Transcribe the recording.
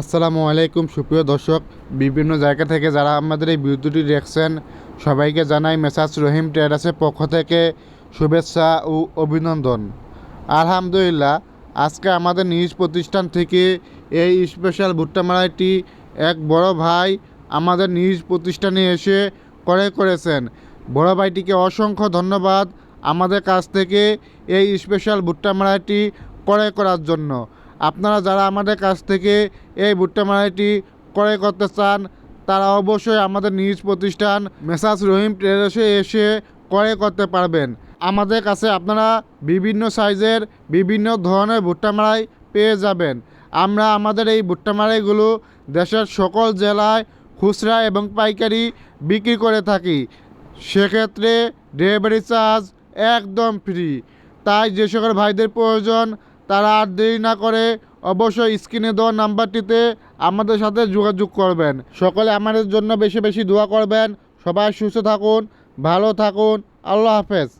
আসসালামু আলাইকুম, সুপ্রিয় দর্শক। বিভিন্ন জায়গা থেকে যারা আমাদের এই ভিডিওটি দেখছেন, সবাইকে জানাই মেসাজ রহিম ট্রেডার্সের পক্ষ থেকে শুভেচ্ছা ও অভিনন্দন। আলহামদুলিল্লাহ, আজকে আমাদের নিজ প্রতিষ্ঠান থেকে এই স্পেশাল ভুট্টা মারাইটি এক বড় ভাই আমাদের নিজ প্রতিষ্ঠানে এসে ক্রয় করেছেন। বড় ভাইটিকে অসংখ্য ধন্যবাদ আমাদের কাছ থেকে এই স্পেশাল ভুট্টা মারাইটি ক্রয় করার জন্য। আপনারা যারা আমাদের কাছ থেকে এই ভুট্টা মারাইটি ক্রয় করতে চান, তারা অবশ্যই আমাদের নিজ প্রতিষ্ঠান মেসাজ রহিম ট্রেডার্সে এসে ক্রয় করতে পারবেন। আমাদের কাছে আপনারা বিভিন্ন সাইজের বিভিন্ন ধরনের ভুট্টা মারাই পেয়ে যাবেন। আমরা আমাদের এই ভুট্টা মারাইগুলো দেশের সকল জেলায় খুচরা এবং পাইকারি বিক্রি করে থাকি। সেক্ষেত্রে ডেলিভারি চার্জ একদম ফ্রি। তাই যে সকল ভাইদের প্রয়োজন তারা আর দেরি না করে অবশ্যই স্ক্রিনে দেওয়া নাম্বারটিতে আমাদের সাথে যোগাযোগ করবেন। সকলে আমাদের জন্য বেশি বেশি দোয়া করবেন। সবাই সুস্থ থাকুন, ভালো থাকুন। আল্লাহ হাফেজ।